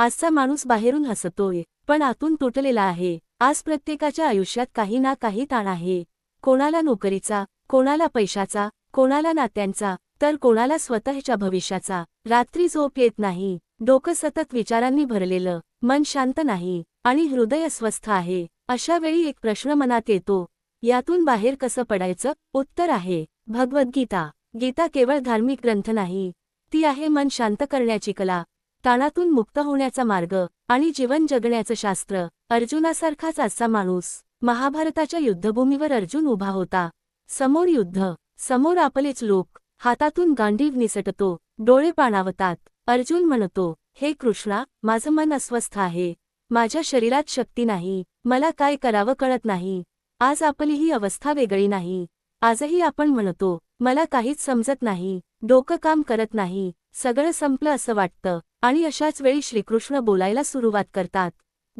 आजचा माणूस बाहेरून हसतोय पण आतून तुटलेला आहे. आज प्रत्येकाच्या आयुष्यात काही ना काही ताण आहे. कोणाला नोकरीचा कोणाला पैशाचा कोणाला नात्यांचा तर कोणाला स्वतःच्या भविष्याचा. रात्री झोप येत नाही. डोकं सतत विचारांनी भरलेलं. मन शांत नाही आणि हृदय अस्वस्थ आहे. अशा वेळी एक प्रश्न मनात येतो यातून बाहेर कसं पडायचं? उत्तर आहे भगवद्गीता. गीता केवळ धार्मिक ग्रंथ नाही. ती आहे मन शांत करण्याची कला. ताणातून मुक्त होण्याचा मार्ग आणि जीवन जगण्याचं शास्त्र. अर्जुनासारखाच आजचा माणूस महाभारताच्या युद्धभूमीवर अर्जुन उभा होता. समोर युद्ध समोर आपलेच लोक. हातातून गांडीव निसटतो डोळे पाणावतात. अर्जुन म्हणतो हे कृष्णा माझं मन अस्वस्थ आहे. माझ्या शरीरात शक्ती नाही. मला काय करावं कळत नाही. आज आपली ही अवस्था वेगळी नाही. आजही आपण म्हणतो मला काहीच समजत नाही. डोकं काम करत नाही. सगळं संपलं असं वाटतं. आणि अशाच वेळी श्रीकृष्ण बोलायला सुरुवात करतात.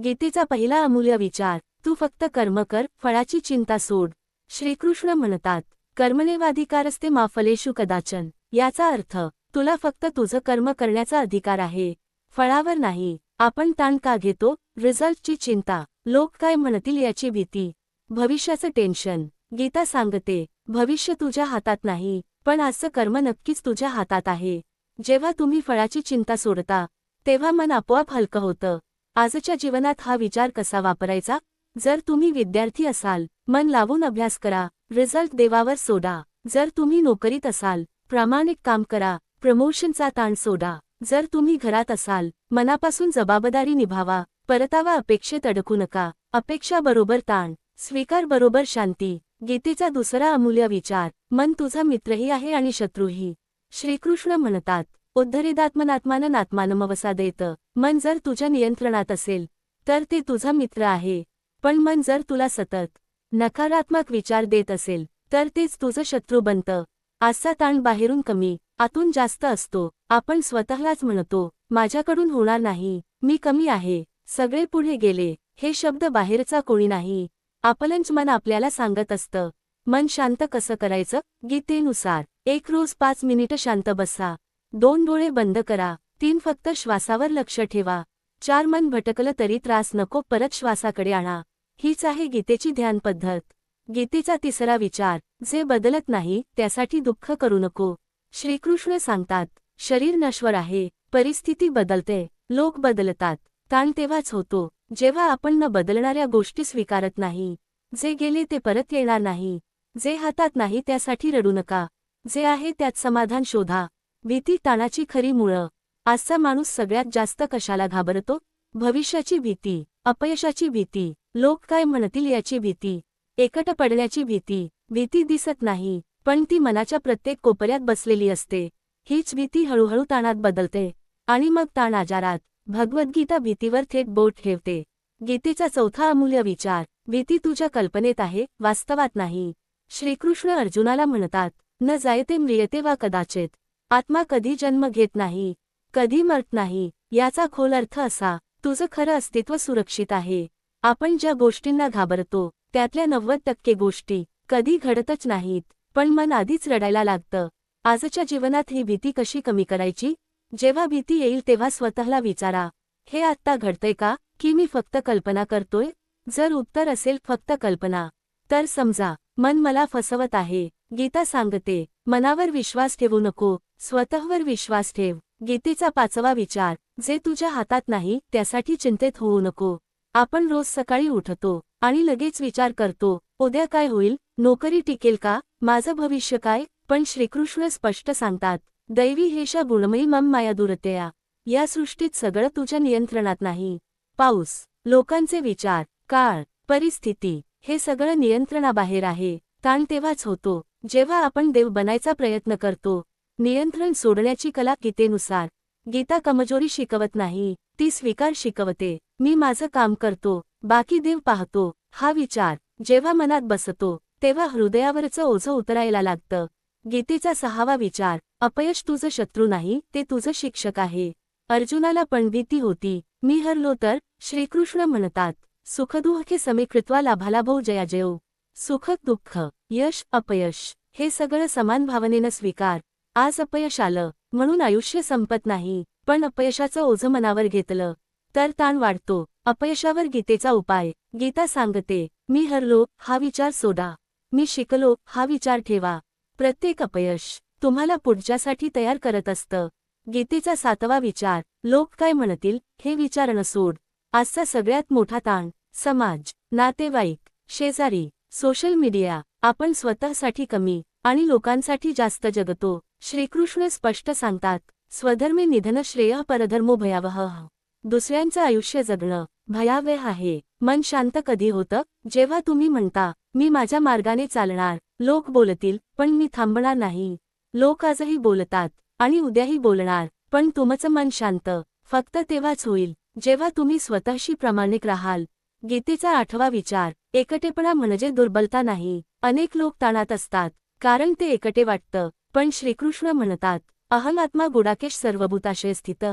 गीतेचा पहिला अमूल्य विचार तू फक्त कर्म कर फळाची चिंता सोड. श्रीकृष्ण म्हणतात कर्मनेवाधिकारस्ते माफलेषु कदाचन. याचा अर्थ तुला फक्त तुझं कर्म करण्याचा अधिकार आहे. फळावर नाही. आपण ताण का घेतो? रिझल्टची चिंता. लोक काय म्हणतील याची भीती. भविष्याचं टेन्शन. गीता सांगते भविष्य तुझ्या हातात नाही पण आजचं कर्म नक्कीच तुझ्या हातात आहे. जेव्हा तुम्ही फळाची चिंता सोडता तेव्हा मन आपोआप हलकं होतं. आजच्या जीवनात हा विचार कसा वापरायचा? जर तुम्ही विद्यार्थी असाल मन लावून अभ्यास करा. रिझल्ट देवावर सोडा. जर तुम्ही नोकरीत असाल प्रामाणिक काम करा. प्रमोशनचा ताण सोडा. जर तुम्ही घरात असाल मनापासून जबाबदारी निभावा. परतावा अपेक्षेत अडकू नका. अपेक्षा बरोबर ताण. स्वीकार बरोबर शांती. गीतेचा दुसरा अमूल्य विचार. मन तुझा मित्रही आहे आणि शत्रूही. श्रीकृष्ण म्हणतात उद्धरिदात्मनात्मानं देतं मन जर तुझ्या नियंत्रणात असेल तर ते तुझा मित्र आहे. पण मन जर तुला सतत नकारात्मक विचार देत असेल तर तेच तुझं शत्रू बनतं. आजचा ताण बाहेरून कमी आतून जास्त असतो. आपण स्वतःलाच म्हणतो माझ्याकडून होणार नाही मी कमी आहे. सगळे पुढे गेले. हे शब्द बाहेरचा कोणी नाही. आपलंच मन आपल्याला सांगत असतं. मन शांत कसं करायचं? गीतेनुसार. एक रोज पाच मिनिटं शांत बसा. दोन डोळे बंद करा. तीन फक्त श्वासावर लक्ष ठेवा. चार मन भटकलं तरी त्रास नको परत श्वासाकडे आणा. हीच आहे गीतेची ध्यान पद्धत. गीतेचा तिसरा विचार जे बदलत नाही त्यासाठी दुःख करू नको. श्रीकृष्ण सांगतात शरीर नश्वर आहे परिस्थिती बदलते लोक बदलतात. ताण तेव्हाच होतो जेव्हा आपण न बदलणाऱ्या गोष्टी स्वीकारत नाही. जे गेले ते परत येणार नाही. जे हातात नाही त्यासाठी रडू नका. जे आहे त्यात समाधान शोधा. भीती ताणाची खरी मुळं. आजचा माणूस सगळ्यात जास्त कशाला घाबरतो? भविष्याची भीती अपयशाची भीती लोक काय म्हणतील याची भीती एकट पडण्याची भीती भीती दिसत नाही पण ती मनाच्या प्रत्येक कोपऱ्यात बसलेली असते. हीच भीती हळूहळू ताणात बदलते. आणि मग ताण आजारात भगवद्गीता भीतीवर थेट बोट ठेवते. गीतेचा चौथा अमूल्य विचार भीती तुझ्या कल्पनेत आहे वास्तवात नाही. श्रीकृष्ण अर्जुनाला म्हणतात न जायते म्रियते वा कदाचित. आत्मा कधी जन्म घेत नाही कधी मरत नाही याचा खोल अर्थ असा तुझं खरं अस्तित्व सुरक्षित आहे. आपण ज्या गोष्टींना घाबरतो त्यातल्या नव्वद टक्के गोष्टी कधी घडतच नाहीत पण मन आधीच रडायला लागतं. आजच्या जीवनात ही भीती कशी कमी करायची? जेव्हा भीती येईल तेव्हा स्वतःला विचारा हे आत्ता घडतंय का? की मी फक्त कल्पना करतोय? जर उत्तर असेल फक्त कल्पना. तर समजा मन मला फसवत आहे. गीता सांगते मनावर विश्वास ठेवू नको स्वतःवर विश्वास ठेव. गीतेचा पाचवा विचार जे तुझ्या हातात नाही त्यासाठी चिंतेत होऊ नको. आपण रोज सकाळी उठतो आणि लगेच विचार करतो उद्या काय होईल नोकरी टिकेल का माझं भविष्य काय पण श्रीकृष्ण स्पष्ट सांगतात दैवी हेशा गुणमयी मम माया दुरतया. या सृष्टीत सगळं तुझ्या नियंत्रणात नाही. पाऊस लोकांचे विचार काळ परिस्थिती हे सगळं नियंत्रणाबाहेर आहे. ताण तेव्हाच होतो जेव्हा आपण देव बनायचा प्रयत्न करतो नियंत्रण सोडण्याची कला गीतेनुसार. गीता कमजोरी शिकवत नाही ती स्वीकार शिकवते. मी माझं काम करतो बाकी देव पाहतो. हा विचार जेव्हा मनात बसतो तेव्हा हृदयावरचं ओझं उतरायला लागतं. गीतेचा सहावा विचार अपयश तुझं शत्रू नाही ते तुझं शिक्षक आहे. अर्जुनाला पण भीती होती. मी हरलो तर श्रीकृष्ण म्हणतात सुखदुःखे समीकृत्वा लाभालाभो जयाजयो. सुख दुःख यश अपयश हे सगळं समान भावनेनं स्वीकार. आज अपयश आलं म्हणून आयुष्य संपत नाही पण अपयशाचं ओझं मनावर घेतलं. तर ताण वाढतो. अपयशावर गीतेचा उपाय. गीता सांगते मी हरलो हा विचार सोडा. मी शिकलो हा विचार ठेवा. प्रत्येक अपयश तुम्हाला पुढच्यासाठी तयार करत असतं. गीतेचा सातवा विचार लोक काय म्हणतील हे विचारणं सोड. आजचा सगळ्यात मोठा ताण समाज नातेवाईक शेजारी सोशल मीडिया आपण स्वतःसाठी कमी आणि लोकांसाठी जास्त जगतो श्रीकृष्ण स्पष्ट सांगतात स्वधर्मे निधन श्रेय परधर्मो भयावह. दुसऱ्यांचं आयुष्य जगणं भयावह आहे मन शांत कधी होतं? जेव्हा तुम्ही म्हणता मी माझ्या मार्गाने चालणार लोक बोलतील पण मी थांबणार नाही. लोक आजही बोलतात आणि उद्याही बोलणार पण तुमचं मन शांत फक्त तेव्हाच होईल जेव्हा तुम्ही स्वतःशी प्रामाणिक राहाल. गीतेचा आठवा विचार एकटेपणा म्हणजे दुर्बलता नाही. अनेक लोक ताणात असतात कारण ते एकटे वाटतं. पण श्रीकृष्ण म्हणतात अहम आत्मा गुडाकेश सर्वभूताशय स्थित.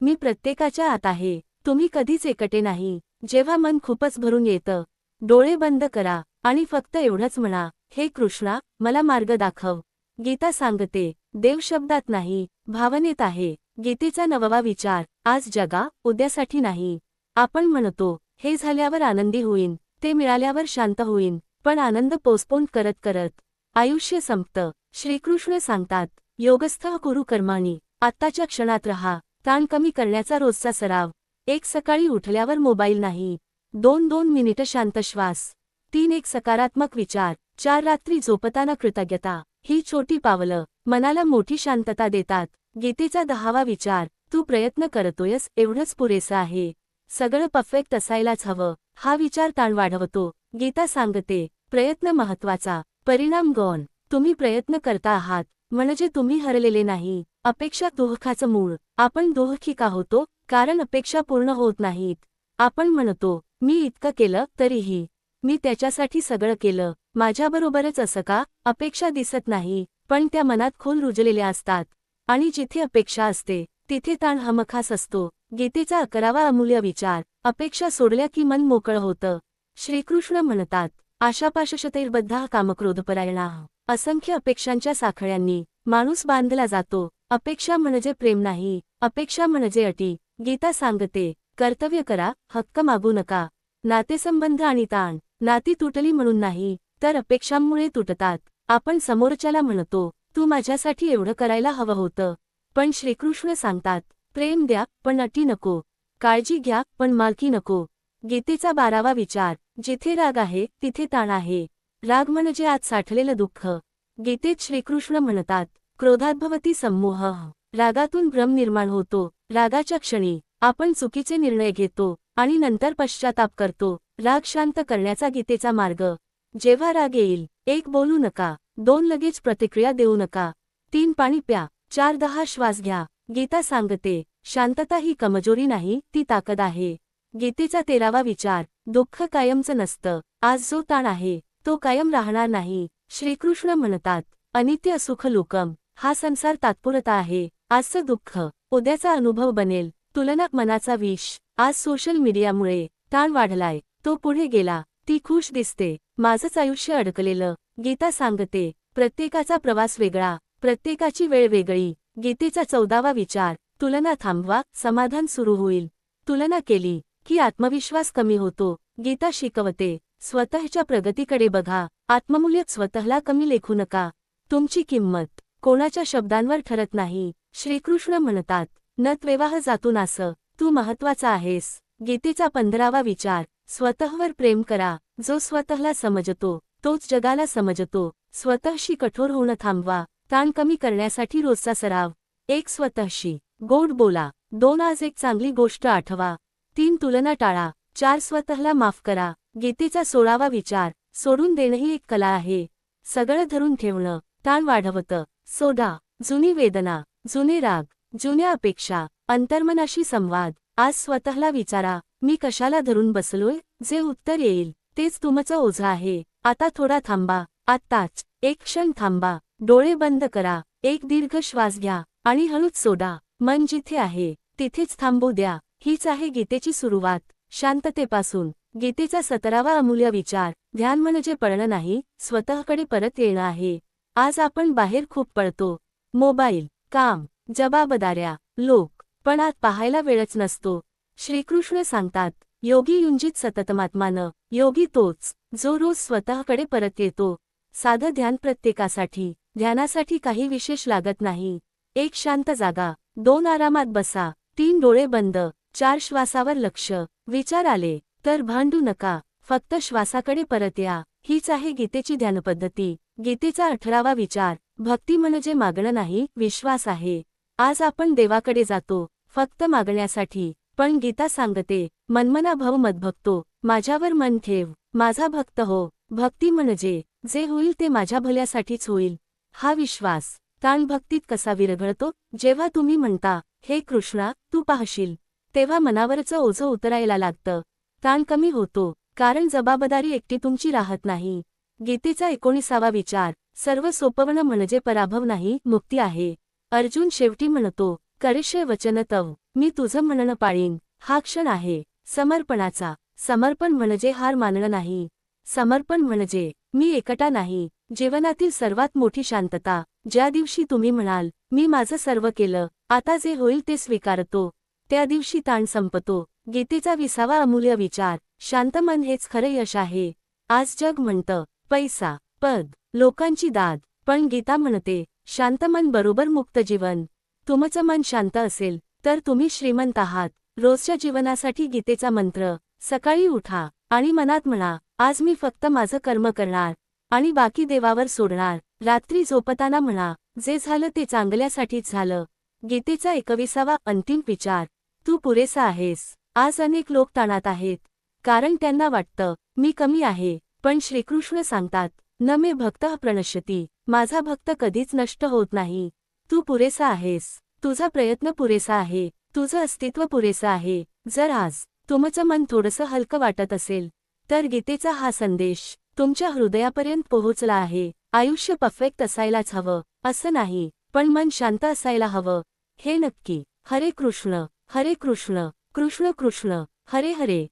मी प्रत्येकाच्या आत आहे. तुम्ही कधीच एकटे नाही. जेव्हा मन खूपच भरून येतं डोळे बंद करा आणि फक्त एवढंच म्हणा हे कृष्णा मला मार्ग दाखव. गीता सांगते देव शब्दात नाही भावनेत आहे. गीतेचा नववा विचार आज जगा उद्यासाठी नाही. आपण म्हणतो हे झाल्यावर आनंदी होईन. ते मिळाल्यावर शांत होईन पण आनंद पोस्टपोन करत करत. आयुष्य संपतं. श्रीकृष्ण सांगतात योगस्थ कुरु कर्माणी आत्ताच्या क्षणात रहा ताण कमी करण्याचा रोजचा सराव. एक सकाळी उठल्यावर मोबाईल नाही. दोन दोन मिनिटं शांत श्वास. तीन एक सकारात्मक विचार. चार रात्री झोपताना कृतज्ञता. ही छोटी पावलं मनाला मोठी शांतता देतात. गीतेचा दहावा विचार तू प्रयत्न करतोयस एवढंच पुरेसं आहे. सगळं परफेक्ट असायलाच हवं. हा विचार ताण वाढवतो गीता सांगते प्रयत्न महत्त्वाचा परिणाम गौण. तुम्ही प्रयत्न करता आहात म्हणजे तुम्ही हरलेले नाही. अपेक्षा दुःखाचं मूळ. आपण दुःखी का होतो कारण अपेक्षा पूर्ण होत नाहीत. आपण म्हणतो मी इतकं केलं तरीही. मी त्याच्यासाठी सगळं केलं. माझ्याबरोबरच असं का? अपेक्षा दिसत नाही. पण त्या मनात खोल रुजलेल्या असतात. आणि जिथे अपेक्षा असते तिथे ताण हमखास असतो. गीतेचा अकरावा अमूल्य विचार. अपेक्षा सोडल्या की मन मोकळं होतं. श्रीकृष्ण म्हणतात आशापाशशतैर्बद्धा कामक्रोधपरायणा. असंख्य अपेक्षांच्या साखळ्यांनी माणूस बांधला जातो. अपेक्षा म्हणजे प्रेम नाही अपेक्षा म्हणजे अटी. गीता सांगते कर्तव्य करा हक्क मागू नका. नातेसंबंध आणि ताण नाती तुटली म्हणून नाही तर अपेक्षांमुळे तुटतात. आपण समोरच्याला म्हणतो तू माझ्यासाठी एवढं करायला हवं होतं. पण श्रीकृष्ण सांगतात प्रेम द्या पण अटी नको. काळजी घ्या पण मालकी नको. गीतेचा बारावा विचार जिथे राग आहे तिथे ताण आहे. राग म्हणजे आज साठलेलं दुःख. गीतेत श्रीकृष्ण म्हणतात क्रोधाद्भवती समूह रागातून भ्रम निर्माण होतो. रागाच्या क्षणी आपण चुकीचे निर्णय घेतो आणि नंतर पश्चाताप करतो. राग शांत करण्याचा गीतेचा मार्ग. जेव्हा राग येईल एक बोलू नका दोन लगेच प्रतिक्रिया देऊ नका. तीन पाणी प्या चार दहा श्वास घ्या. गीता सांगते शांतता ही कमजोरी नाही ती ताकद आहे. गीतेचा तेरावा विचार दुःख कायमचं नसतं आज जो ताण आहे तो कायम राहणार नाही. श्रीकृष्ण म्हणतात अनित्य सुख लोकम हा संसार तात्पुरता आहे आजचं दुःख उद्याचा अनुभव बनेल तुलना मनाचा विष आज सोशल मीडियामुळे ताण वाढलाय तो पुढे गेला ती खुश दिसते माझंच आयुष्य अडकलेलं गीता सांगते प्रत्येकाचा प्रवास वेगळा प्रत्येकाची वेळ वेगळी गीतेचा चौदावा विचार तुलना थांबवा समाधान सुरू होईल. तुलना केली की आत्मविश्वास कमी होतो. गीता शिकवते स्वतःच्या प्रगतीकडे बघा. आत्ममूल्य स्वतःला कमी लेखू नका. तुमची किंमत कोणाच्या शब्दांवर ठरत नाही. श्रीकृष्ण म्हणतात नत्वेवाह जातून असं तू महत्त्वाचा आहेस. गीतेचा पंधरावा विचार स्वतःवर प्रेम करा जो स्वतःला समजतो तोच जगाला समजतो. स्वतःशी कठोर होणं थांबवा. ताण कमी करण्यासाठी रोजचा सराव. एक स्वतःशी. गोड बोला. दोन आज एक चांगली गोष्ट आठवा. तीन तुलना टाळा. चार स्वतःला माफ करा. गीतेचा सोळावा विचार. सोडून देणंही एक कला आहे. सगळं धरून ठेवणं. ताण वाढवतं. सोडा. जुनी वेदना. जुने राग. जुन्या अपेक्षा. अंतर्मनाशी संवाद. आज स्वतःला विचारा. मी कशाला धरून बसलोय? जे उत्तर येईल. तेच तुमचं ओझं आहे. आता थोडा थांबा. आत्ताच. एक क्षण थांबा. डोळे बंद करा. एक दीर्घ श्वास घ्या. आणि हळूच सोडा. मन जिथे आहे तिथेच थांबू द्या. हीच आहे गीतेची सुरुवात. शांततेपासून. गीतेचा सतरावा अमूल्य विचार. ध्यान म्हणजे पळणं नाही स्वतःकडे परत येणं आहे. आज आपण बाहेर खूप पळतो. मोबाईल काम जबाबदाऱ्या लोक. पण आत पाहायला वेळच नसतो. श्रीकृष्ण सांगतात योगी युंजित सततमात्मानं. योगी तोच जो रोज स्वतःकडे परत येतो. साधं ध्यान प्रत्येकासाठी. ध्यानासाठी काही विशेष लागत नाही. एक शांत जागा. दोन आरामात बसा तीन डोळे बंद चार श्वासावर लक्ष. विचार आले तर भांडू नका फक्त श्वासाकडे परत या. हीच आहे गीतेची ध्यानपद्धती. गीतेचा अठरावा विचार. भक्ती म्हणजे मागणं नाही विश्वास आहे. आज आपण देवाकडे जातो फक्त मागण्यासाठी. पण गीता सांगते मनमना भव मदभक्तो माझ्यावर मन ठेव. माझा भक्त हो. भक्ती म्हणजे जे होईल ते माझ्या भल्यासाठीच होईल. हा विश्वास. ताण भक्तीत कसा विरघळतो जेव्हा तुम्ही म्हणता हे कृष्णा तू पाहशील तेव्हा मनावरचं ओझं उतरायला लागतं. ताण कमी होतो कारण जबाबदारी एकटी तुमची राहत नाही. गीतेचा एकोणीसावा विचार सर्व सोपवणं म्हणजे पराभव नाही मुक्ती आहे. अर्जुन शेवटी म्हणतो करिष्य वचन तव मी तुझं म्हणणं पाळीन हा क्षण आहे समर्पणाचा. समर्पण म्हणजे हार मानणं नाही. समर्पण म्हणजे मी एकटा नाही जीवनातील सर्वात मोठी शांतता. ज्या दिवशी तुम्ही म्हणाल मी माझं सर्व केलं आता जे होईल ते स्वीकारतो त्या दिवशी ताण संपतो. गीतेचा विसावा अमूल्य विचार. शांत मन हेच खरं यश आहे. आज जग म्हणतं पैसा पद लोकांची दाद. पण गीता म्हणते शांत मन बरोबर मुक्त जीवन. तुमचं मन शांत असेल तर तुम्ही श्रीमंत आहात. रोजच्या जीवनासाठी गीतेचा मंत्र सकाळी उठा आणि मनात म्हणा आज मी फक्त माझं कर्म करणार आणि बाकी देवावर सोडणार. रात्री झोपताना म्हणा जे झालं ते चांगल्यासाठीच झालं. गीतेचा एकविसावा अंतिम विचार. तू पुरेसा आहेस. आज अनेक लोक ताणात आहेत. कारण त्यांना वाटतं मी कमी आहे. पण श्रीकृष्ण सांगतात न मे भक्त प्रणश्यती. माझा भक्त कधीच नष्ट होत नाही. तू पुरेसा आहेस. तुझा प्रयत्न पुरेसा आहे. तुझं अस्तित्व पुरेसं आहे. जर आज तुमचं मन थोडंसं हलकं वाटत असेल तर गीतेचा हा संदेश. तुमच्या हृदयापर्यंत पोहोचला आहे. आयुष्य परफेक्ट असायलाच हवं. असं नाही पण मन शांत असायला हवं. हे नक्की. हरे कृष्ण हरे कृष्ण कृष्ण कृष्ण हरे हरे.